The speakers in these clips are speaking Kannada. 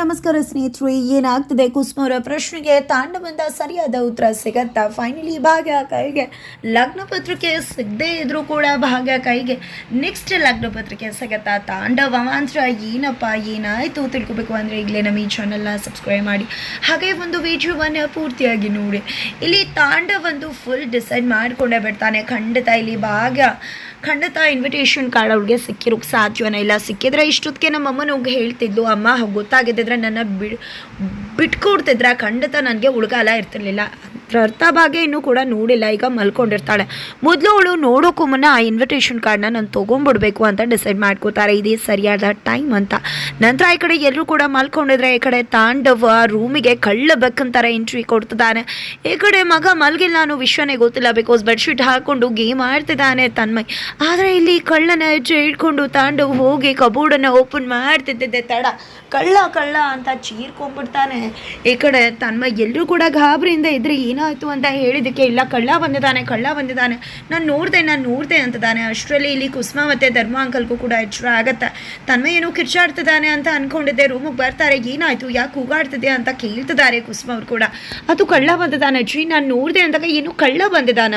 ನಮಸ್ಕಾರ ಸ್ನೇಹಿತರು, ಏನಾಗ್ತದೆ? ಕುಸುಮವರ ಪ್ರಶ್ನೆಗೆ ತಾಂಡವಂದ ಸರಿಯಾದ ಉತ್ತರ ಸಿಗತ್ತಾ? ಫೈನಲಿ ಭಾಗ್ಯ ಕೈಗೆ. ಲಗ್ನ ಪತ್ರಿಕೆ ಸಿಗದೇ ಇದ್ರೂ ಕೂಡ ಭಾಗ್ಯ ಕೈಗೆ. ನೆಕ್ಸ್ಟ್ ಲಗ್ನ ಪತ್ರಿಕೆ ಸಿಗತ್ತಾ? ತಾಂಡವ ಮಾತ್ರ ಏನಪ್ಪ? ಏನಾಯಿತು? ತಿಳ್ಕೊಬೇಕು ಅಂದರೆ ಈಗಲೇ ನಮ್ಮ ಈ ಚಾನಲ್ನ ಸಬ್ಸ್ಕ್ರೈಬ್ ಮಾಡಿ. ಹಾಗೆ ಒಂದು ವಿಡಿಯೋವನ್ನು ಪೂರ್ತಿಯಾಗಿ ನೋಡಿ. ಇಲ್ಲಿ ತಾಂಡವಂದು ಫುಲ್ ಡಿಸೈಡ್ ಮಾಡಿಕೊಂಡೇ ಬಿಡ್ತಾನೆ ಖಂಡಿತ ಇಲ್ಲಿ ಭಾಗ್ಯ, ಖಂಡಿತ ಇನ್ವಿಟೇಷನ್ ಕಾರ್ಡ್ ಅವ್ಳಿಗೆ ಸಿಕ್ಕಿರೋಕ್ಕೆ ಸಾಧ್ಯವನ್ನ ಇಲ್ಲ. ಸಿಕ್ಕಿದ್ರೆ ಇಷ್ಟೊತ್ತಿಗೆ ನಮ್ಮ ಅಮ್ಮನ ಹೋಗಿ ಅಮ್ಮ ಗೊತ್ತಾಗಿದ್ದಿದ್ರೆ ನನ್ನ ಬಿಡ್ ಬಿಟ್ಕೊಡ್ತಿದ್ರೆ ಖಂಡಿತ ನನಗೆ ಉಳ್ಗಾಲ ಇರ್ತಿರ್ಲಿಲ್ಲ. ಅದ್ರ ಅರ್ಥ ಭಾಗ್ಯ ಇನ್ನೂ ಕೂಡ ನೋಡಿಲ್ಲ. ಈಗ ಮಲ್ಕೊಂಡಿರ್ತಾಳೆ. ಮೊದಲು ಅವಳು ನೋಡೋಕ್ಕೂ ಮುನ್ನ ಆ ಇನ್ವಿಟೇಷನ್ ಕಾರ್ಡ್ನ ನಾನು ತೊಗೊಂಡ್ಬಿಡ್ಬೇಕು ಅಂತ ಡಿಸೈಡ್ ಮಾಡ್ಕೋತಾರೆ. ಇದೇ ಸರಿಯಾದ ಟೈಮ್ ಅಂತ. ನಂತರ ಈ ಕಡೆ ಎಲ್ಲರೂ ಕೂಡ ಮಲ್ಕೊಂಡಿದ್ರೆ ಈ ಕಡೆ ತಾಂಡವ ರೂಮಿಗೆ ಕಳ್ಳ ಬೇಕಂತಾರೆ ಎಂಟ್ರಿ ಕೊಡ್ತಿದ್ದಾನೆ. ಈ ಕಡೆ ಮಗ ಮಲ್ಗಿಲ್ಲ ನಾನು ವಿಷಯನೇ ಗೊತ್ತಿಲ್ಲ ಬಿಕಾಸ್ ಬೆಡ್ಶೀಟ್ ಹಾಕೊಂಡು ಗೇಮ್ ಆಡ್ತಿದ್ದಾನೆ ತನ್ಮಯ್. ಆದರೆ ಇಲ್ಲಿ ಕಳ್ಳನ ಹೆಜ್ಜೆ ಇಟ್ಕೊಂಡು ತಾಂಡವ್ ಹೋಗಿ ಕಬೋರ್ಡನ್ನು ಓಪನ್ ಮಾಡ್ತಿದ್ದೆ ತಡ. ಕಳ್ಳ ಕಳ್ಳ ಅಂತ ಚೀರ್ಕೊಂಡ್ಬಿಡ್ತಾನೆ. ಈ ಕಡೆ ತನ್ಮಯ್ ಎಲ್ಲರೂ ಕೂಡ ಗಾಬರಿಯಿಂದ ಇದ್ರೆ ಏನಾಯ್ತು ಅಂತ ಹೇಳಿದ್ದಕ್ಕೆ ಇಲ್ಲ, ಕಳ್ಳ ಬಂದಿದ್ದಾನೆ ಕಳ್ಳ ಬಂದಿದ್ದಾನೆ. ನಾನು ನೋಡಿದೆ ನಾನು ನೋಡಿದೆ ಅಂತದಾನೆ ಅಷ್ಟರಲ್ಲಿ ಇಲ್ಲಿ ಕುಸುಮ ಮತ್ತು ಧರ್ಮ ಅಂಕಲ್ಗೂ ಕೂಡ ಎಚ್ಚರ ಆಗತ್ತೆ. ತನ್ಮಯ ಏನೋ ಕಿರ್ಚಾಡ್ತಿದ್ದಾನೆ ಅಂತ ಅನ್ಕೊಂಡಿದ್ದೆ. ರೂಮಿಗೆ ಬರ್ತಾರೆ. ಏನಾಯ್ತು? ಯಾಕೆ ಕೂಗಾಡ್ತಿದೆ ಅಂತ ಕೇಳ್ತಿದ್ದಾರೆ ಕುಸುಮ ಅವ್ರು ಕೂಡ. ಅದು ಕಳ್ಳ ಬಂದಿದ್ದಾನೆ. ಅಜ್ಜಿ ನಾನು ನೋಡಿದೆ ಅಂದಾಗ ಏನು ಕಳ್ಳ ಬಂದಿದ್ದಾನ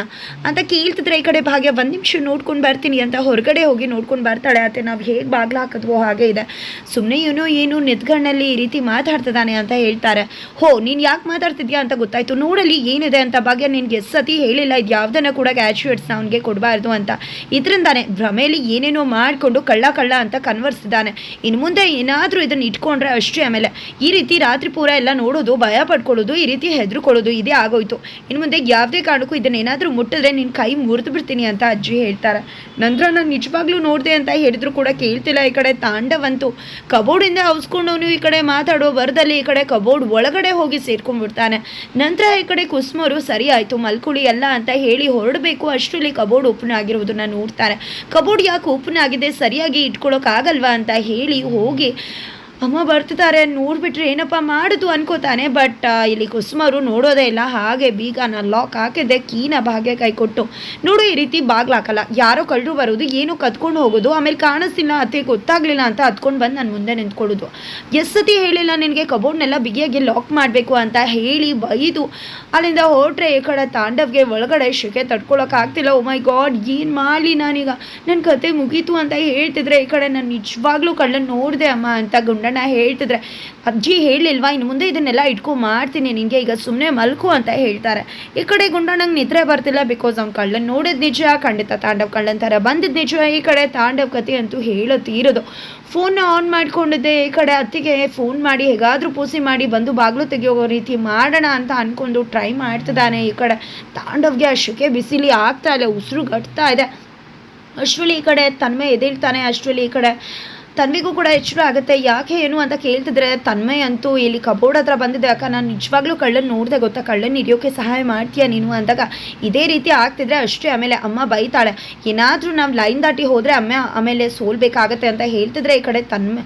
ಅಂತ ಕೇಳ್ತಿದ್ರೆ ಈ ಕಡೆ ಭಾಗ್ಯ ಒಂದು ನಿಮಿಷ ನೋಡ್ಕೊಂಡು ಬರ್ತೀನಿ ಅಂತ ಹೊರಗಡೆ ಹೋಗಿ ನೋಡ್ಕೊಂಡು ಬರ್ತಾಳೆ. ಅತ್ತೆ ನಾವು ಹೇಗೆ ಬಾಗ್ಲು ಹಾಕಿದ್ವೋ ಹಾಗೆ ಇದೆ. ಸುಮ್ಮನೆ ಏನೋ, ಏನು ನಿದ್ಗಣ್ಣಲ್ಲಿ ಈ ರೀತಿ ಮಾತಾಡ್ತಿದ್ದಾನೆ ಅಂತ ಹೇಳ್ತಾರೆ. ಹೋ, ನೀನು ಯಾಕೆ ಮಾತಾಡ್ತಿದ್ಯಾ ಅಂತ ಗೊತ್ತಾಯ್ತು. ನೋಡಲಿ ಏನಿದೆ ಅಂತ ಭಾಗ್ಯ ನಿನ್ಗೆ ಸತಿ ಹೇಳಿಲ್ಲ. ಇದು ಯಾವುದನ್ನು ಕೂಡ ಗ್ಯಾಚುಯೇಟ್ಸ್ನ ಅವನಿಗೆ ಕೊಡಬಾರ್ದು ಅಂತ. ಇದರಿಂದಾನೆ ಭ್ರಮೆಯಲ್ಲಿ ಏನೇನೋ ಮಾಡಿಕೊಂಡು ಕಳ್ಳ ಕಳ್ಳ ಅಂತ ಕನ್ವರ್ಸಿದ್ದಾನೆ ಇನ್ನು ಮುಂದೆ ಏನಾದರೂ ಇದನ್ನು ಇಟ್ಕೊಂಡ್ರೆ ಅಷ್ಟೇ ಆಮೇಲೆ. ಈ ರೀತಿ ರಾತ್ರಿ ಪೂರ ಎಲ್ಲ ನೋಡೋದು, ಭಯ ಪಡ್ಕೊಳ್ಳೋದು, ಈ ರೀತಿ ಹೆದರ್ಕೊಳ್ಳೋದು, ಇದೇ ಆಗೋಯ್ತು. ಇನ್ನು ಮುಂದೆ ಯಾವುದೇ ಕಾರಣಕ್ಕೂ ಇದನ್ನ ಏನಾದರೂ ಮುಟ್ಟಿದ್ರೆ ನಿನ್ನ ಕೈ ಮುರಿದು ಬಿಡ್ತೀನಿ ಅಂತ ಅಜ್ಜಿ ಹೇಳ್ತಾರೆ. ನಂತರ ನಾನು ನಿಜವಾಗ್ಲೂ ನೋಡಿದೆ ಅಂತ ಹೇಳಿದ್ರು ಕೂಡ ಕೇಳ್ತಿಲ್ಲ ಈ ಕಡೆ ತಾಂಡವಂತೂ. ಕಬೋರ್ಡಿಂದ ಅವಸ್ಕೊಂಡವನು ಈ ಕಡೆ ಮಾತಾಡೋ ಬರದಲ್ಲಿ ಈ ಕಡೆ ಕಬೋರ್ಡ್ ಒಳಗಡೆ ಹೋಗಿ ಸೇರ್ಕೊಂಡ್ಬಿಡ್ತಾನೆ. ನಂತರ ಈ ಕಡೆ ಕುಸ್ಮರು ಸರಿ ಆಯಿತು ಮಲ್ಕುಳಿ ಅಲ್ಲ ಅಂತ ಹೇಳಿ ಹೊರಡಬೇಕು. ಅಷ್ಟರಲ್ಲಿ ಕಬೋರ್ಡ್ ಓಪನ್ ಆಗಿರುವುದನ್ನ ನೋಡ್ತಾರೆ. ಕಬೋರ್ಡ್ ಯಾಕೆ ಓಪನ್ ಆಗಿದೆ, ಸರಿಯಾಗಿ ಇಟ್ಕೊಳ್ಳೋಕ್ಕಾಗಲ್ವಾ ಅಂತ ಹೇಳಿ ಹೋಗಿ ಅಮ್ಮ ಬರ್ತಿದ್ದಾರೆ, ನೋಡಿಬಿಟ್ರೆ ಏನಪ್ಪ ಮಾಡೋದು ಅನ್ಕೋತಾನೆ ಬಟ್ ಇಲ್ಲಿ ಕುಸುಮರು ನೋಡೋದೇ ಇಲ್ಲ. ಹಾಗೆ ಬೀಗ ನಾನು ಲಾಕ್ ಹಾಕಿದ್ದೆ, ಕೀನ ಭಾಗ್ಯ ಕೈ ಕೊಟ್ಟು. ನೋಡು, ಈ ರೀತಿ ಬಾಗ್ಲು ಹಾಕಲ್ಲ. ಯಾರೋ ಕಳ್ಳರು ಬರೋದು, ಏನೋ ಕತ್ಕೊಂಡು ಹೋಗೋದು, ಆಮೇಲೆ ಕಾಣಿಸ್ತಿಲ್ಲ, ಅತ್ತೆ ಗೊತ್ತಾಗ್ಲಿಲ್ಲ ಅಂತ ಹತ್ಕೊಂಡು ಬಂದು ನಾನು ಮುಂದೆ ನಿಂತ್ಕೊಳ್ಳೋದು. ಎಸ್ ಸತಿ ಹೇಳಿಲ್ಲ ನಿನಗೆ, ಕಬೋರ್ಡ್ನೆಲ್ಲ ಬಿಗಿಯಾಗಿ ಲಾಕ್ ಮಾಡಬೇಕು ಅಂತ ಹೇಳಿ ಬೈದು, ಅಲ್ಲಿಂದ ಹೊರಟ್ರೆ ಈ ಕಡೆ ತಾಂಡವ್ಗೆ ಒಳಗಡೆ ಶೆಕೆ ತಡ್ಕೊಳಕ್ಕಾಗ್ತಿಲ್ಲ ಓ ಮೈ ಗಾಡ್ ಏನು ಮಾಡಲಿ ನಾನೀಗ? ನನ್ನ ಕತೆ ಮುಗೀತು ಅಂತ ಹೇಳ್ತಿದ್ರೆ ಈ ಕಡೆ ನಾನು ನಿಜವಾಗ್ಲೂ ಕಳ್ಳನ್ನು ನೋಡಿದೆ ಅಮ್ಮ ಅಂತ ಗುಂಡಣ್ಣ ಹೇಳ್ತಿದ್ರೆ, ಅಜ್ಜಿ ಹೇಳಿಲ್ವಾ? ಇನ್ನು ಮುಂದೆ ಇದನ್ನೆಲ್ಲ ಇಟ್ಕೊ ಮಾಡ್ತೀನಿ ನಿನಗೆ. ಈಗ ಸುಮ್ಮನೆ ಮಲ್ಕು ಅಂತ ಹೇಳ್ತಾರೆ. ಈ ಕಡೆ ಗುಂಡಣ್ಣಂಗೆ ನಿದ್ರೆ ಬರ್ತಿಲ್ಲ ಬಿಕಾಸ್ ಅವ್ನು ಕಳ್ಳನ್ ನೋಡಿದ ನಿಜ. ಖಂಡಿತ ತಾಂಡವ್ ಕಳ್ಳನ್ ಥರ ಬಂದಿದ್ದು ನಿಜ. ಈ ಕಡೆ ತಾಂಡವ್ ಕತೆ ಅಂತೂ ಹೇಳೋ ತೀರೋದು. ಫೋನ್ನ ಆನ್ ಮಾಡಿಕೊಂಡಿದ್ದೆ. ಈ ಕಡೆ ಅತ್ತಿಗೆ ಫೋನ್ ಮಾಡಿ ಹೇಗಾದರೂ ಪೂಸಿ ಮಾಡಿ ಬಂದು ಬಾಗಿಲು ತೆಗೆಯೋ ರೀತಿ ಮಾಡೋಣ ಅಂತ ಅಂದ್ಕೊಂಡು ಟ್ರೈ ಮಾಡ್ತಿದ್ದಾನೆ ಈ ಕಡೆ. ತಾಂಡವ್ಗೆ ಅಷ್ಟಕ್ಕೆ ಬಿಸಿಲಿ ಆಗ್ತಾ ಇಲ್ಲ, ಉಸಿರು ಗಟ್ತಾ ಇದೆ. ಅಷ್ಟರಲ್ಲಿ ಈ ಕಡೆ ತನ್ಮೆ ಎದಿರ್ತಾನೆ. ಅಷ್ಟರಲ್ಲಿ ಈ ಕಡೆ ತನ್ವಿಗೂ ಕೂಡ ಎಚ್ಚರ ಆಗುತ್ತೆ. ಯಾಕೆ, ಏನು ಅಂತ ಕೇಳ್ತಿದ್ರೆ, ತನ್ಮಯ್ ಅಂತೂ ಇಲ್ಲಿ ಕಬೋರ್ಡ್ ಹತ್ರ ಬಂದಿದೆ. ಅಕ್ಕ, ನಾನು ನಿಜವಾಗ್ಲೂ ಕಳ್ಳನ್ನು ನೋಡಿದೆ ಗೊತ್ತಾ? ಕಳ್ಳನ್ನು ಹಿಡಿಯೋಕೆ ಸಹಾಯ ಮಾಡ್ತೀಯಾ ನೀನು ಅಂದಾಗ, ಇದೇ ರೀತಿ ಆಗ್ತಿದ್ರೆ ಅಷ್ಟೇ. ಆಮೇಲೆ ಅಮ್ಮ ಬೈತಾಳೆ. ಏನಾದರೂ ನಾವು ಲೈನ್ ದಾಟಿ ಹೋದರೆ ಅಮ್ಮ ಆಮೇಲೆ ಸೋಲ್ಬೇಕಾಗತ್ತೆ ಅಂತ ಹೇಳ್ತಿದ್ರೆ ಈ ಕಡೆ ತನ್ಮ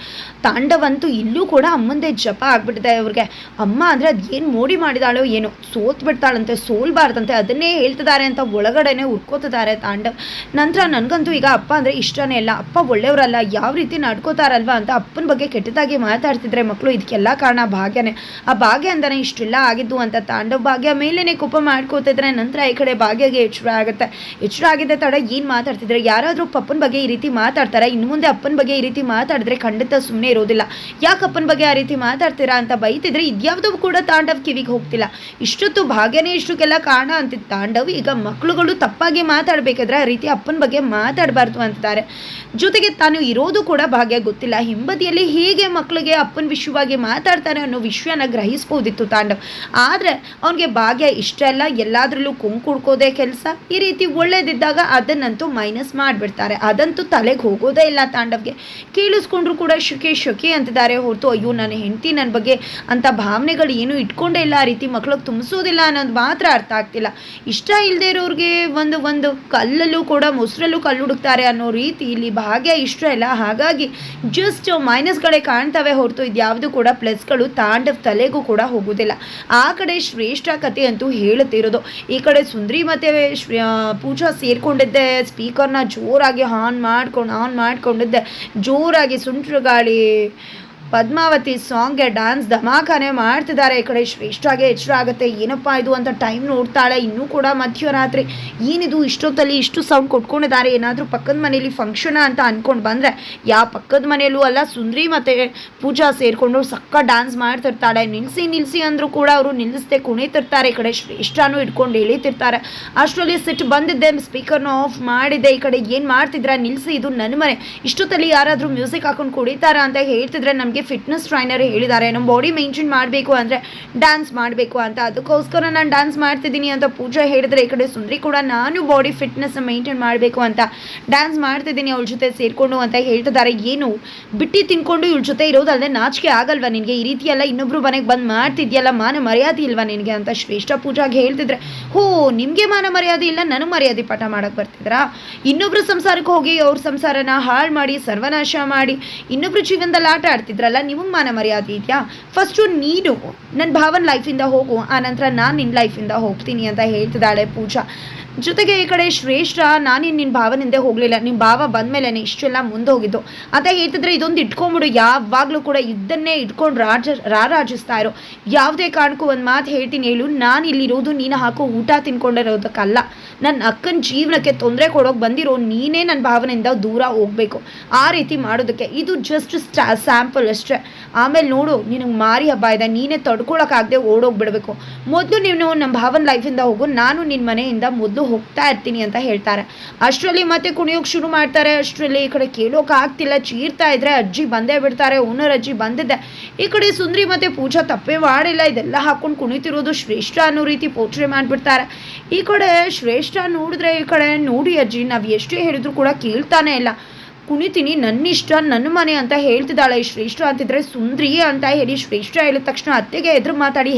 ತಾಂಡವಂತೂ ಇಲ್ಲೂ ಕೂಡ ಅಮ್ಮಂದೇ ಜಪ ಆಗ್ಬಿಟ್ಟಿದೆ ಅವ್ರಿಗೆ ಅಮ್ಮ ಅಂದರೆ ಅದು ಏನು ಮೋಡಿ ಮಾಡಿದಾಳೋ ಏನೋ? ಸೋತ್ ಬಿಡ್ತಾಳಂತೆ ಸೋಲ್ಬಾರ್ದಂತೆ, ಅದನ್ನೇ ಹೇಳ್ತಿದ್ದಾರೆ ಅಂತ ಒಳಗಡೆನೆ ಉರ್ಕೋತಿದ್ದಾರೆ ತಾಂಡವ್. ನಂತರ ನನಗಂತೂ ಈಗ ಅಪ್ಪ ಅಂದರೆ ಇಷ್ಟನೇ ಇಲ್ಲ ಅಪ್ಪ ಒಳ್ಳೆಯವರಲ್ಲ, ಯಾವ ರೀತಿ ನಡ್ಕೋತಾರಲ್ವಾ ಅಂತ ಅಪ್ಪನ ಬಗ್ಗೆ ಕೆಟ್ಟದಾಗಿ ಮಾತಾಡ್ತಿದ್ರೆ ಮಕ್ಕಳು ಇದಕ್ಕೆಲ್ಲ ಕಾರಣ ಭಾಗ್ಯನೇ. ಆ ಭಾಗ್ಯ ಅಂತಾನೆ ಇಷ್ಟೆಲ್ಲ ಆಗಿದ್ದು ಅಂತ ತಾಂಡವ ಭಾಗ್ಯ ಮೇಲೇನೆ ಕೋಪ ಮಾಡ್ಕೋತಿದ್ರೆ ನಂತರ ಈ ಕಡೆ ಭಾಗ್ಯಗೆ ಎಚ್ಚರ ಆಗುತ್ತೆ. ಎಚ್ಚರ ಆಗಿದೆ ತಡ ಏನು ಮಾತಾಡ್ತಿದ್ರೆ? ಯಾರಾದರೂ ಪಪ್ಪನ ಬಗ್ಗೆ ಈ ರೀತಿ ಮಾತಾಡ್ತಾರೆ? ಇನ್ನು ಮುಂದೆ ಅಪ್ಪನ ಬಗ್ಗೆ ಈ ರೀತಿ ಮಾತಾಡಿದ್ರೆ ಖಂಡಿತ ಸುಮ್ಮನೆ ಇರೋದಿಲ್ಲ. ಯಾಕೆ ಅಪ್ಪನ ಬಗ್ಗೆ ಆ ರೀತಿ ಮಾತಾಡ್ತೀರಾ ಅಂತ ಬೈತಿದ್ರೆ ಇದ್ಯಾವುದೂ ಕೂಡ ತಾಂಡವ್ ಕಿವಿಗೆ ಹೋಗ್ತಿಲ್ಲ. ಇಷ್ಟೊತ್ತು ಭಾಗ್ಯನೇ ಇಷ್ಟಕ್ಕೆಲ್ಲ ಕಾರಣ ಅಂತ ತಾಂಡವ್ ಈಗ ಮಕ್ಕಳುಗಳು ತಪ್ಪಾಗಿ ಮಾತಾಡಬೇಕಾದ್ರೆ ಆ ರೀತಿ ಅಪ್ಪನ ಬಗ್ಗೆ ಮಾತಾಡಬಾರ್ದು ಅಂತಿದ್ದಾರೆ. ಜೊತೆಗೆ ತಾನು ಇರೋದು ಕೂಡ ಭಾಗ್ಯ ಗೊತ್ತಿಲ್ಲ. ಹಿಂಬದಿಯಲ್ಲಿ ಹೇಗೆ ಮಕ್ಕಳಿಗೆ ಅಪ್ಪನ ವಿಷಯವಾಗಿ ಮಾತಾಡ್ತಾರೆ ಅನ್ನೋ ವಿಷಯನ ಗ್ರಹಿಸ್ಬೋದಿತ್ತು ತಾಂಡವ್. ಆದರೆ ಅವನಿಗೆ ಭಾಗ್ಯ ಇಷ್ಟ ಅಲ್ಲ ಎಲ್ಲಾದ್ರಲ್ಲೂ ಕುಂಕುಡ್ಕೋದೇ ಕೆಲಸ. ಈ ರೀತಿ ಒಳ್ಳೇದಿದ್ದಾಗ ಅದನ್ನಂತೂ ಮೈನಸ್ ಮಾಡಿಬಿಡ್ತಾರೆ. ಅದಂತೂ ತಲೆಗೆ ಹೋಗೋದೇ ಇಲ್ಲ ತಾಂಡವ್ಗೆ. ಕೇಳಿಸ್ಕೊಂಡ್ರು ಕೂಡ ಶುಕೆ ಶುಕೆ ಅಂತಿದ್ದಾರೆ. ಹೊರತು ಅಯ್ಯೋ, ನನ್ನ ಹೆಂಡತಿ ನನ್ನ ಬಗ್ಗೆ ಅಂತ ಭಾವನೆಗಳು ಏನು ಇಟ್ಕೊಂಡೇ ಇಲ್ಲ. ಆ ರೀತಿ ಮಕ್ಳಿಗೆ ತುಂಬಿಸೋದಿಲ್ಲ ಅನ್ನೋದು ಮಾತ್ರ ಅರ್ಥ ಆಗ್ತಿಲ್ಲ. ಇಷ್ಟ ಇಲ್ಲದೆ ಇರೋರಿಗೆ ಒಂದು ಒಂದು ಕಲ್ಲಲ್ಲೂ ಕೂಡ ಮೊಸರಲ್ಲೂ ಕಲ್ಲು ಹುಡುಕ್ತಾರೆ ಅನ್ನೋ ರೀತಿ ಇಲ್ಲಿ ಭಾಗ್ಯ ಇಷ್ಟ ಇಲ್ಲ. ಹಾಗಾಗಿ ಜಸ್ಟ್ ಮೈನಸ್ಗಳೇ ಕಾಣ್ತವೆ ಹೊರತು ಇದ್ಯಾವುದು ಕೂಡ ಪ್ಲಸ್ಗಳು ತಾಂಡವ್ ತಲೆಗೂ ಕೂಡ ಹೋಗುವುದಿಲ್ಲ ಆ ಕಡೆ ಶ್ರೇಷ್ಠ ಕತೆ ಅಂತೂ ಹೇಳುತ್ತಿರೋದು ಈ ಕಡೆ ಸುಂದ್ರಿ ಮತ್ತೆ ಪೂಜಾ ಸೇರ್ಕೊಂಡಿದ್ದೆ ಸ್ಪೀಕರ್ನ ಜೋರಾಗಿ ಆನ್ ಮಾಡ್ಕೊಂಡು ಆನ್ ಮಾಡ್ಕೊಂಡಿದ್ದೆ. ಜೋರಾಗಿ ಸುಂಟ್ರು ಗಾಳಿ ಪದ್ಮಾವತಿ ಸಾಂಗ್ಗೆ ಡ್ಯಾನ್ಸ್ ಧಮಾಕಾನೆ ಮಾಡ್ತಿದ್ದಾರೆ. ಈ ಕಡೆ ಶ್ರೇಷ್ಠಾಗೆ ಎಚ್ಚರ ಆಗುತ್ತೆ. ಏನಪ್ಪ ಇದು ಅಂತ ಟೈಮ್ ನೋಡ್ತಾಳೆ. ಇನ್ನೂ ಕೂಡ ಮಧ್ಯರಾತ್ರಿ. ಏನಿದು? ಇಷ್ಟೊತ್ತಲ್ಲಿ ಇಷ್ಟು ಸೌಂಡ್ ಕೊಟ್ಕೊಂಡಿದ್ದಾರೆ. ಏನಾದರೂ ಪಕ್ಕದ ಮನೇಲಿ ಫಂಕ್ಷನ್ ಅಂತ ಅಂದ್ಕೊಂಡು ಬಂದರೆ ಯಾವ ಪಕ್ಕದ ಮನೆಯಲ್ಲೂ ಅಲ್ಲ, ಸುಂದ್ರಿ ಮತ್ತು ಪೂಜಾ ಸೇರಿಕೊಂಡು ಸಕ್ಕ ಡ್ಯಾನ್ಸ್ ಮಾಡ್ತಿರ್ತಾಳೆ. ನಿಲ್ಲಿಸಿ ನಿಲ್ಲಿಸಿ ಅಂದರೂ ಕೂಡ ಅವರು ನಿಲ್ಲಿಸದೆ ಕುಣಿತಿರ್ತಾರೆ. ಈ ಕಡೆ ಶ್ರೇಷ್ಠನೂ ಇಟ್ಕೊಂಡು ಎಳಿತಿರ್ತಾರೆ. ಅಷ್ಟರಲ್ಲಿ ಸಿಟ್ಟು ಬಂದಿದ್ದೆ. ಸ್ಪೀಕರ್ನ ಆಫ್ ಮಾಡಿದ್ದೆ ಈ ಕಡೆ ಏನು ಮಾಡ್ತಿದ್ರೆ ನಿಲ್ಲಿಸಿ ಇದು ನನ್ನ ಮನೆ. ಇಷ್ಟೊತ್ತಲ್ಲಿ ಯಾರಾದರೂ ಮ್ಯೂಸಿಕ್ ಹಾಕೊಂಡು ಕುಡಿತಾರ ಅಂತ ಹೇಳ್ತಿದ್ರೆ ನಮಗೆ ಫಿಟ್ನೆಸ್ ಟ್ರೈನರ್ ಹೇಳಿದ್ದಾರೆ. ನಮ್ಮ ಬಾಡಿ ಮೇಂಟೈನ್ ಮಾಡಬೇಕು ಅಂದರೆ ಡ್ಯಾನ್ಸ್ ಮಾಡಬೇಕು ಅಂತ. ಅದಕ್ಕೋಸ್ಕರ ನಾನು ಡ್ಯಾನ್ಸ್ ಮಾಡ್ತಿದ್ದೀನಿ ಅಂತ ಪೂಜಾ ಹೇಳಿದ್ರೆ ಈ ಕಡೆ ಸುಂದ್ರಿ ಕೂಡ ನಾನು ಬಾಡಿ ಫಿಟ್ನೆಸ್ ಮೇಂಟೈನ್ ಮಾಡಬೇಕು ಅಂತ. ಡ್ಯಾನ್ಸ್ ಮಾಡ್ತಿದ್ದೀನಿ ಅವಳ ಜೊತೆ ಸೇರಿಕೊಂಡು ಅಂತ ಹೇಳ್ತಿದ್ದಾರೆ. ಏನು? ಬಿಟ್ಟು ತಿನ್ಕೊಂಡು ಇವಳ ಜೊತೆ ಇರೋದಲ್ಲದೆ ನಾಚಿಕೆ ಆಗಲ್ವಾ ನಿನಗೆ? ಈ ರೀತಿ ಎಲ್ಲ ಇನ್ನೊಬ್ರು ಮನೆಗೆ ಬಂದು ಮಾಡ್ತಿದ್ಯಲ್ಲ, ಮಾನ ಮರ್ಯಾದೆ ಇಲ್ವಾ ನಿನಗೆ ಅಂತ ಶ್ರೇಷ್ಠ ಪೂಜಾಗೆ ಹೇಳ್ತಿದ್ರೆ, ಹೋ, ನಿಮಗೆ ಮಾನ ಮರ್ಯಾದೆ ಇಲ್ಲ, ನನಗೆ ಮರ್ಯಾದೆ ಪಾಠ ಮಾಡಕ್ಕೆ ಬರ್ತಿದ್ರಾ? ಇನ್ನೊಬ್ರು ಸಂಸಾರಕ್ಕೆ ಹೋಗಿ ಅವ್ರ ಸಂಸಾರನ ಹಾಳು ಮಾಡಿ, ಸರ್ವನಾಶ ಮಾಡಿ, ಇನ್ನೊಬ್ರು ಜೀವನದಲ್ಲಿ ಆಟ ಆಡ್ತಿದ್ರಲ್ಲ ನಿಮಗೆ ಮಾನ ಮರ್ಯಾದೆ ಇದೆಯಾ? ಫಸ್ಟು ನೀನು ನನ್ನ ಭಾವನ ಲೈಫಿಂದ ಹೋಗು, ಆನಂತರ ನಾನು ನಿನ್ನ ಲೈಫಿಂದ ಹೋಗ್ತೀನಿ ಅಂತ ಹೇಳ್ತಿದ್ದಾಳೆ ಪೂಜಾ. ಜೊತೆಗೆ ಈ ಕಡೆ ಶ್ರೇಷ್ಠ, ನಾನೇನು ನಿನ್ನ ಹಿಂದೆ ಹೋಗಲಿಲ್ಲ. ಭಾವ ಬಂದಮೇಲೆ ಇಷ್ಟೆಲ್ಲ ಮುಂದೆ ಹೋಗಿದ್ದು ಅಂತ ಹೇಳ್ತಿದ್ರೆ ಇದೊಂದು ಇಟ್ಕೊಂಬಿಡು. ಯಾವಾಗಲೂ ಕೂಡ ಇದನ್ನೇ ಇಟ್ಕೊಂಡು ರಾಜ, ರಾರಾಜಿಸ್ತಾ ಇರೋ. ಯಾವುದೇ ಕಾರಣಕ್ಕೂ ಒಂದು ಮಾತು ಹೇಳ್ತೀನಿ ಹೇಳು. ನಾನು ಇಲ್ಲಿರೋದು ನೀನು ಹಾಕೋ ಊಟ ತಿನ್ಕೊಂಡಿರೋದಕ್ಕಲ್ಲ. ನನ್ನ ಅಕ್ಕನ ಜೀವನಕ್ಕೆ ತೊಂದರೆ ಕೊಡೋಕೆ ಬಂದಿರೋ ನೀನೇ ನನ್ನ ಭಾವನೆಯಿಂದ ದೂರ ಹೋಗಬೇಕು. ಆ ರೀತಿ ಮಾಡೋದಕ್ಕೆ. ಇದು ಜಸ್ಟ್ ಸ್ಟಾ ಸ್ಯಾಂಪಲ್ ಅಷ್ಟೇ. ಆಮೇಲೆ ನೋಡು, ನಿನಗೆ ಮಾರಿ ಹಬ್ಬ ಇದೆ. ನೀನೇ ತಡ್ಕೊಳಕ್ಕಾಗದೆ ಓಡೋಗ್ಬಿಡ್ಬೇಕು. ಮೊದಲು ನೀನು ನಮ್ಮ ಭಾವನ ಲೈಫಿಂದ ಹೋಗು. ನಾನು ನಿನ್ನ ಮನೆಯಿಂದ ಮೊದಲು ಹೋಗ್ತಾ ಇರ್ತೀನಿ ಅಂತ ಹೇಳ್ತಾರೆ. ಅಷ್ಟರಲ್ಲಿ ಮತ್ತೆ ಕುಣಿಯೋಕೆ ಶುರು ಮಾಡ್ತಾರೆ. ಅಷ್ಟರಲ್ಲಿ ಈ ಕಡೆ ಕೇಳೋಕೆ ಆಗ್ತಿಲ್ಲ. ಚೀರ್ತಾ ಇದ್ರೆ ಅಜ್ಜಿ ಬಂದೇ ಬಿಡ್ತಾರೆ. ಓನರ್ ಅಜ್ಜಿ ಬಂದಿದ್ದೆ ಈ ಕಡೆ ಸುಂದ್ರಿ ಮತ್ತೆ ಪೂಜಾ ತಪ್ಪೇ ಮಾಡಿಲ್ಲ. ಇದೆಲ್ಲ ಹಾಕೊಂಡು ಕುಣಿತಿರೋದು ಶ್ರೇಷ್ಠ ಅನ್ನೋ ರೀತಿ ಪೋಟ್ರೆ ಮಾಡಿಬಿಡ್ತಾರೆ. ಈ ಕಡೆ ಶ್ರೇಷ್ಠ ನೋಡಿದ್ರೆ ಈ ಕಡೆ ನೋಡಿ ಅಜ್ಜಿ, ನಾವು ಎಷ್ಟೇ ಹೇಳಿದ್ರು ಕೂಡ ಕೇಳ್ತಾನೆ ಇಲ್ಲ. ಕುಣಿತೀನಿ ನನ್ನ ಇಷ್ಟ ನನ್ನ ಮನೆ ಅಂತ ಹೇಳ್ತಿದ್ದಾಳೆ ಶ್ರೇಷ್ಠ ಅಂತಿದ್ರೆ ಸುಂದ್ರಿ ಅಂತ ಹೇಳಿ ಶ್ರೇಷ್ಠ ಹೇಳಿದ ತಕ್ಷಣ ಅತ್ತೆಗೆ ಎದುರು ಮಾತಾಡಿ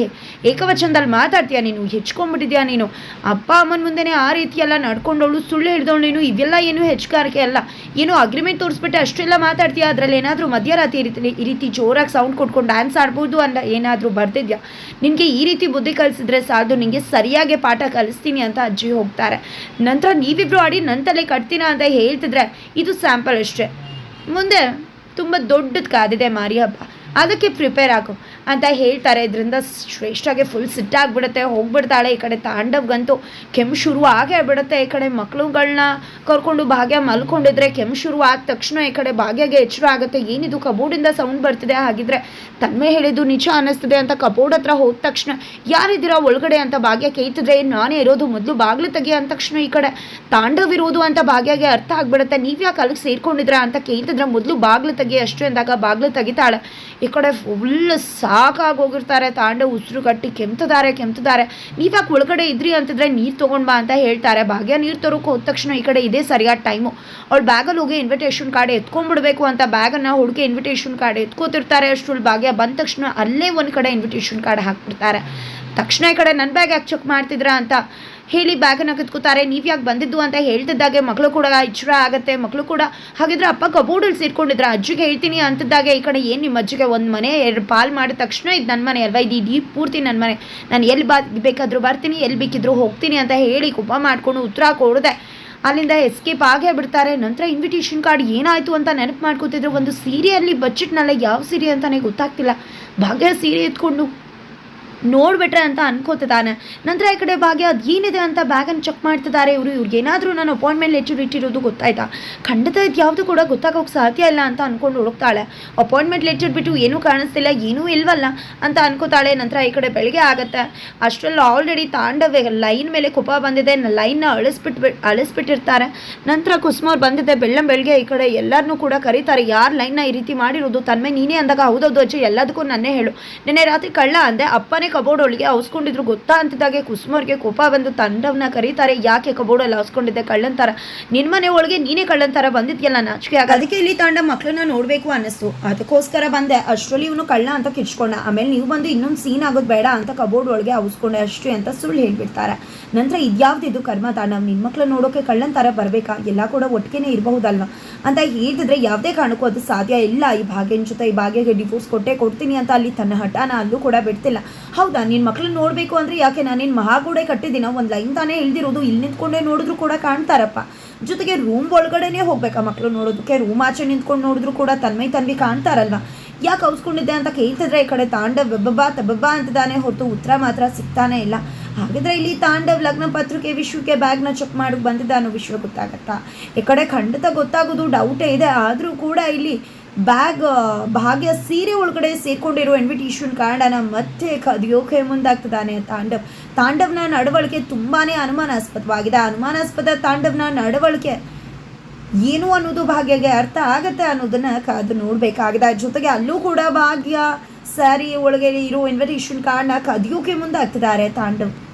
ಏಕವಚನದಲ್ಲಿ ಮಾತಾಡ್ತೀಯಾ ನೀನು? ಹೆಚ್ಕೊಂಡ್ಬಿಟ್ಟಿದ್ಯಾ ನೀನು? ಅಪ್ಪ ಅಮ್ಮನ ಮುಂದೆನೇ ಆ ರೀತಿ ಎಲ್ಲ ನಡ್ಕೊಂಡವಳು, ಸುಳ್ಳು ಹಿಡ್ದವಳು ನೀನು? ಇವೆಲ್ಲ ಏನು ಹೆಚ್ಚುಗಾರಿಕೆ ಅಲ್ಲ. ಏನು ಅಗ್ರಿಮೆಂಟ್ ತೋರಿಸ್ಬಿಟ್ಟು, ಅಷ್ಟೆಲ್ಲ ಮಾತಾಡ್ತೀಯ? ಅದರಲ್ಲಿ ಏನಾದರೂ ಮಧ್ಯರಾತ್ರಿ ಇರ್ತೀನಿ ರೀತಿ, ಈ ರೀತಿ ಜೋರಾಗಿ ಸೌಂಡ್ ಕೊಟ್ಕೊಂಡು ಡ್ಯಾನ್ಸ್ ಆಡ್ಬೋದು ಅಂತ ಏನಾದರೂ ಬರ್ತಿದ್ಯಾ ನಿನಗೆ ಈ ರೀತಿ ಬುದ್ಧಿ ಕಲಿಸಿದ್ರೆ ಸಾಲದು, ನಿನಗೆ ಸರಿಯಾಗಿ ಪಾಠ ಕಲಿಸ್ತೀನಿ ಅಂತ ಅಜ್ಜಿ ಹೋಗ್ತಾರೆ. ನಂತರ ನೀವಿಬ್ರು ಆಡಿ ನನ್ನ ತಲೆ ಕಟ್ತೀನ? ಅಂತ ಹೇಳ್ತಿದ್ರೆ, ಇದು ಸ್ಯಾಂಪಲ್ ಅಷ್ಟೇ. ಮುಂದೆ ತುಂಬ ದೊಡ್ಡದು ಕಾದಿದೆ ಮಾರಿ ಹಬ್ಬ ಅದಕ್ಕೆ ಪ್ರಿಪೇರ್ ಆಗು. ಅಂತ ಹೇಳ್ತಾರೆ. ಇದರಿಂದ ಶ್ರೇಷ್ಠಗೆ ಫುಲ್ ಸಿಟ್ಟಾಗ್ಬಿಡುತ್ತೆ ಹೋಗ್ಬಿಡ್ತಾಳೆ ಈ ಕಡೆ ತಾಂಡವ್ಗಂತೂ. ಕೆಮ್ಮು ಶುರು ಆಗೇ ಬಿಡುತ್ತೆ ಈ ಕಡೆ ಮಕ್ಳುಗಳನ್ನ ಕರ್ಕೊಂಡು ಭಾಗ್ಯ ಮಲ್ಕೊಂಡಿದ್ರೆ ಕೆಮ್ಮು ಶುರು ಆದ ತಕ್ಷಣ ಈ ಕಡೆ ಭಾಗ್ಯಗೆ ಎಚ್ಚರ ಆಗುತ್ತೆ. ಏನಿದು ಕಬೋರ್ಡಿಂದ ಸೌಂಡ್ ಬರ್ತಿದೆ. ಹಾಗಿದ್ರೆ ತನ್ಮೆ ಹೇಳಿದ್ದು ನಿಜ ಅನ್ನಿಸ್ತದೆ ಅಂತ ಕಬೋರ್ಡ್ ಹತ್ರ ಹೋದ ತಕ್ಷಣ ಯಾರಿದ್ದೀರಾ ಒಳಗಡೆ ಅಂತ ಭಾಗ್ಯ ಕೇಳ್ತಿದ್ರೆ, ನಾನೇ ಇರೋದು ಮೊದಲು ಬಾಗಿಲು ತೆಗಿ ಅಂದ ತಕ್ಷಣ ಈ ಕಡೆ ತಾಂಡವ್ ಇರೋದು ಅಂತ ಭಾಗ್ಯಗೆ ಅರ್ಥ ಆಗ್ಬಿಡುತ್ತೆ. ನೀವು ಯಾಕೆ ಅಲ್ಲಿಗೆ ಸೇರ್ಕೊಂಡಿದ್ರ ಅಂತ ಕೇಳ್ತಿದ್ರೆ ಮೊದಲು ಬಾಗಿಲು ತೆಗಿ ಅಷ್ಟು ಅಂದಾಗ ಬಾಗಿಲು ತೆಗಿತಾಳೆ. ಈ ಕಡೆ ಫುಲ್ ಸಾಕಾಗಿ ಹೋಗಿರ್ತಾರೆ, ತಾಂಡೆ ಉಸಿರು ಕಟ್ಟಿ ಕೆಮ್ತಿದ್ದಾರೆ ಕೆಮ್ತಿದ್ದಾರೆ ನೀವು ಯಾಕೆ ಒಳಗಡೆ ಇದ್ರಿ ಅಂತಿದ್ರೆ ನೀರು ತೊಗೊಂಡ್ ಬಾ ಅಂತ ಹೇಳ್ತಾರೆ. ಭಾಗ್ಯ ನೀರು ತರೋಕೆ ಹೋದ ತಕ್ಷಣ ಈ ಕಡೆ ಇದೇ ಸರಿಯಾದ ಟೈಮು ಅವ್ಳು ಬ್ಯಾಗಲ್ಲಿ ಹೋಗಿ ಇನ್ವಿಟೇಷನ್ ಕಾರ್ಡ್ ಎತ್ಕೊಂಡ್ಬಿಡ್ಬೇಕು ಅಂತ ಬ್ಯಾಗನ್ನು ಹುಡುಗಿ ಇನ್ವಿಟೇಷನ್ ಕಾರ್ಡ್ ಎತ್ಕೋತಿರ್ತಾರೆ ಅಷ್ಟರಲ್ಲಿ ಭಾಗ್ಯ. ಬಂದ ತಕ್ಷಣ ಅಲ್ಲೇ ಒಂದು ಕಡೆ ಇನ್ವಿಟೇಷನ್ ಕಾರ್ಡ್ ಹಾಕ್ಬಿಡ್ತಾರೆ. ತಕ್ಷಣ ಈ ಕಡೆ ನನ್ನ ಬ್ಯಾಗ್ ಯಾಕೆ ಚೆಕ್ ಮಾಡ್ತಿದ್ರಾ ಅಂತ ಹೇಳಿ ಬ್ಯಾಗನ್ನು ಕಿತ್ಕೋತಾರೆ. ನೀವು ಯಾಕೆ ಬಂದಿದ್ದು ಅಂತ ಹೇಳ್ತಿದ್ದಾಗೆ ಮಕ್ಕಳು ಕೂಡ ಇಚ್ಛರ ಆಗುತ್ತೆ. ಮಕ್ಕಳು ಕೂಡ ಹಾಗಿದ್ರೆ ಅಪ್ಪ ಕಬೋರ್ಡಲ್ಲಿ ಸೇರ್ಕೊಂಡಿದ್ರ. ಅಜ್ಜಿಗೆ ಹೇಳ್ತೀನಿ ಅಂತಿದ್ದಾಗೆ. ಈ ಕಡೆ ಏನು ನಿಮ್ಮ ಅಜ್ಜಿಗೆ ಒಂದು ಮನೆ ಎರಡು ಪಾಲ್ ಮಾಡಿದ ತಕ್ಷಣ ಇದು ನನ್ನ ಮನೆ ಅಲ್ವಾ? ಇದು ಇಡೀ ಪೂರ್ತಿ ನನ್ನ ಮನೆ. ನಾನು ಎಲ್ಲಿ ಬಾ ಬೇಕಾದರೂ ಬರ್ತೀನಿ ಎಲ್ಲಿ ಬೇಕಿದ್ರು ಹೋಗ್ತೀನಿ ಅಂತ ಹೇಳಿ ಕೋಪ ಮಾಡಿಕೊಂಡು ಉತ್ತರ ಕೊಡದೆ. ಅಲ್ಲಿಂದ ಎಸ್ಕೇಪ್ ಆಗೇ ಬಿಡ್ತಾರೆ. ನಂತರ ಇನ್ವಿಟೇಷನ್ ಕಾರ್ಡ್ ಏನಾಯಿತು ಅಂತ ನೆನಪು ಮಾಡ್ಕೋತಿದ್ರು. ಒಂದು ಸೀರೆಯಲ್ಲಿ ಬಜೆಟ್ನಲ್ಲ ಯಾವ ಸೀರೆ ನನಗೆ ಗೊತ್ತಾಗ್ತಿಲ್ಲ. ಭಾಗ್ಯ ಸೀರೆ ಎತ್ಕೊಂಡು ನೋಡ್ಬಿಟ್ರೆ ಅಂತ ಅನ್ಕೋತಿದ್ದಾನೆ. ನಂತರ ಈ ಕಡೆ ಭಾಗ್ಯ ಅದು ಏನಿದೆ ಅಂತ ಬ್ಯಾಗನ್ನು ಚೆಕ್ ಮಾಡ್ತಿದ್ದಾರೆ ಇವರು. ಇವ್ರಿಗೆ ಏನಾದರೂ ನಾನು ಅಪಾಯಿಂಟ್ಮೆಂಟ್ ಲೆಟರ್ ಇಟ್ಟಿರೋದು ಗೊತ್ತಾಯ್ತಾ? ಖಂಡಿತ ಇದು ಯಾವುದು ಕೂಡ ಗೊತ್ತಾಗೋಕೆ ಸಾಧ್ಯ ಇಲ್ಲ ಅಂತ ಅಂದ್ಕೊಂಡು ಹುಡುಕ್ತಾಳೆ. ಅಪಾಯಿಂಟ್ಮೆಂಟ್ ಲೆಟರ್ ಬಿಟ್ಟು ಏನೂ ಕಾಣಿಸ್ತಿಲ್ಲ, ಏನೂ ಇಲ್ವಲ್ಲ ಅಂತ ಅನ್ಕೋತಾಳೆ. ನಂತರ ಈ ಕಡೆ ಬೆಳಗ್ಗೆ ಆಗುತ್ತೆ. ಅಷ್ಟರಲ್ಲಿ ಆಲ್ರೆಡಿ ತಾಂಡವೆ ಲೈನ್ ಮೇಲೆ ಕೋಪ ಬಂದಿದೆ. ಲೈನ್ನ ಅಳಿಸ್ಬಿಟ್ಟು ಅಳಿಸ್ಬಿಟ್ಟಿರ್ತಾರೆ. ನಂತರ ಕುಸುಮವ್ರು ಬಂದಿದೆ ಬೆಳ್ಳಂ ಬೆಳಗ್ಗೆ ಈ ಕಡೆ. ಎಲ್ಲರನ್ನೂ ಕೂಡ ಕರೀತಾರೆ. ಯಾರು ಲೈನ್ನ ಈ ರೀತಿ ಮಾಡಿರೋದು? ತನ್ಮೆ ನೀನೇ ಅಂದಾಗ ಹೌದೌದು ಅಜ್ಜಿ. ಎಲ್ಲದಕ್ಕೂ ನನ್ನೇ ಹೇಳು. ನಿನ್ನೆ ರಾತ್ರಿ ಕಳ್ಳ ಅಂದೆ. ಅಪ್ಪನೇ ಕಬೋರ್ಡ್ ಒಳಗೆ ಅವಸ್ಕೊಂಡಿದ್ರು ಗೊತ್ತಾ ಅಂತಿದ್ದಾಗೆ ಕುಸುಮವ್ರಿಗೆ ಕೋಪ ಬಂದು ತಂಡವನ್ನ ಕರೀತಾರೆ. ಯಾಕೆ ಕಬೋರ್ಡ್ ಕಬೋರ್ಡಲ್ಲಿ ಅವಸ್ಕೊಂಡಿದ್ದೆ ಕಳ್ಳಂತಾರ? ನಿನ್ ಮನೆ ಒಳಗೆ ನೀನೇ ಕಳ್ಳಂತಾರ ಬಂದಿದ್ಯಲ್ಲ ನಾಚಿಕೆ ಆಗ ಅದಕ್ಕೆ ಇಲ್ಲಿ ತಂಡ ಮಕ್ಕಳನ್ನ ನೋಡ್ಬೇಕು ಅನ್ನಿಸ್ತು. ಅದಕ್ಕೋಸ್ಕರ ಬಂದೆ. ಅಷ್ಟರಲ್ಲಿ ಇವನು ಕಳ್ಳ ಅಂತ ಕಿಚ್ಕೊಂಡ ಆಮೇಲೆ ನೀವು ಬಂದು ಇನ್ನೊಂದು ಸೀನ್ ಆಗೋದು ಬೇಡ ಅಂತ ಕಬೋರ್ಡ್ ಒಳಗೆ ಅವಸ್ಕೊಂಡೆ ಅಷ್ಟೇ ಅಂತ ಸುಳ್ಳು ಹೇಳ್ಬಿಡ್ತಾರೆ. ನಂತರ ಇದ್ಯಾವ್ದಿದು ಕರ್ಮ ತಾಂಡವ್ ನಿನ್ ಮಕ್ಳು ನೋಡೋಕೆ ಕಳ್ಳಂತಾರ ತರ ಬರ್ಬೇಕಾ? ಎಲ್ಲ ಕೂಡ ಒಟ್ಟಿಗೆನೇ ಇರಬಹುದಲ್ವ? ಅಂತ ಹೇಳಿದ್ರೆ ಯಾವುದೇ ಕಾರಣಕ್ಕೂ ಅದು ಸಾಧ್ಯ ಇಲ್ಲ. ಈ ಭಾಗ್ಯನ ಜೊತೆ ಈ ಭಾಗ್ಯಗೆ ಡಿವೋರ್ಸ್ ಕೊಟ್ಟೆ ಕೊಡ್ತೀನಿ ಅಂತ ಅಲ್ಲಿ ತನ್ನ ಹಠಾನ ಅಲ್ಲೂ ಕೂಡ ಬಿಡ್ತಿಲ್ಲ. ಹೌದಾ? ನಿನ್ನ ಮಕ್ಳನ್ನ ನೋಡಬೇಕು ಅಂದರೆ ಯಾಕೆ? ನಾನೇನು ಮಹಾಗೋಡೆ ಕಟ್ಟಿದ್ದೀನ? ಒಂದು ಲೈನ್ ತಾನೇ ಇಳ್ದಿರೋದು ಇಲ್ಲಿ ನಿಂತ್ಕೊಂಡೇ ನೋಡಿದ್ರು ಕೂಡ ಕಾಣ್ತಾರಪ್ಪ. ಜೊತೆಗೆ ರೂಮ್ ಒಳಗಡೆನೇ ಹೋಗ್ಬೇಕಾ ಮಕ್ಕಳು ನೋಡೋದಕ್ಕೆ? ರೂಮ್ ಆಚೆ ನಿಂತ್ಕೊಂಡು ನೋಡಿದ್ರು ಕೂಡ ತನ್ಮೈ ತನ್ವಿ ಕಾಣ್ತಾರಲ್ವ? ಯಾಕೆ ಅವಸ್ಕೊಂಡಿದ್ದೆ ಅಂತ ಕೇಳ್ತಿದ್ರೆ ಈ ಕಡೆ ತಾಂಡವ್ ಬಬ್ಬಾ ತಬ್ಬಬ್ಬಾ ಅಂತಿದ್ದಾನೆ ಹೊರತು ಉತ್ತರ ಮಾತ್ರ ಸಿಗ್ತಾನೆ ಇಲ್ಲ. ಹಾಗಿದ್ರೆ ಇಲ್ಲಿ ತಾಂಡವ್ ಲಗ್ನ ಪತ್ರಿಕೆ ವಿಶ್ವಕ್ಕೆ ಬ್ಯಾಗ್ನ ಚೆಕ್ ಮಾಡಕ್ಕೆ ಬಂದಿದ್ದ ಅನ್ನೋ ವಿಶ್ವ ಗೊತ್ತಾಗತ್ತಾ? ಈ ಕಡೆ ಖಂಡಿತ ಗೊತ್ತಾಗೋದು ಡೌಟೇ ಇದೆ. ಆದರೂ ಕೂಡ ಇಲ್ಲಿ ಬ್ಯಾಗ್ ಭಾಗ್ಯ ಸೀರೆ ಒಳಗಡೆ ಸೇರ್ಕೊಂಡಿರೋ ಇನ್ವಿಟೇಷನ್ ಕಾರ್ಡನ್ನ ಮತ್ತೆ ಕದಿಯೋಕೆ ಮುಂದಾಗ್ತದಾನೆ ತಾಂಡವ್. ತಾಂಡವ್ನ ನಡವಳಿಕೆ ತುಂಬಾನೇ ಅನುಮಾನಾಸ್ಪದವಾಗಿದೆ. ಅನುಮಾನಾಸ್ಪದ ತಾಂಡವ್ನ ನಡವಳಿಕೆ ಏನು ಅನ್ನೋದು ಭಾಗ್ಯಗೆ ಅರ್ಥ ಆಗತ್ತೆ ಅನ್ನೋದನ್ನ ಕಾದು ನೋಡಬೇಕಾಗಿದೆ. ಜೊತೆಗೆ ಅಲ್ಲೂ ಕೂಡ ಭಾಗ್ಯ ಸ್ಯಾರಿ ಒಳಗೆ ಇರೋ ಇನ್ವಿಟೇಷನ್ ಕಾರ್ಡ್ನ ಕದಿಯೋಕೆ ಮುಂದಾಗ್ತಿದ್ದಾರೆ ತಾಂಡವ್.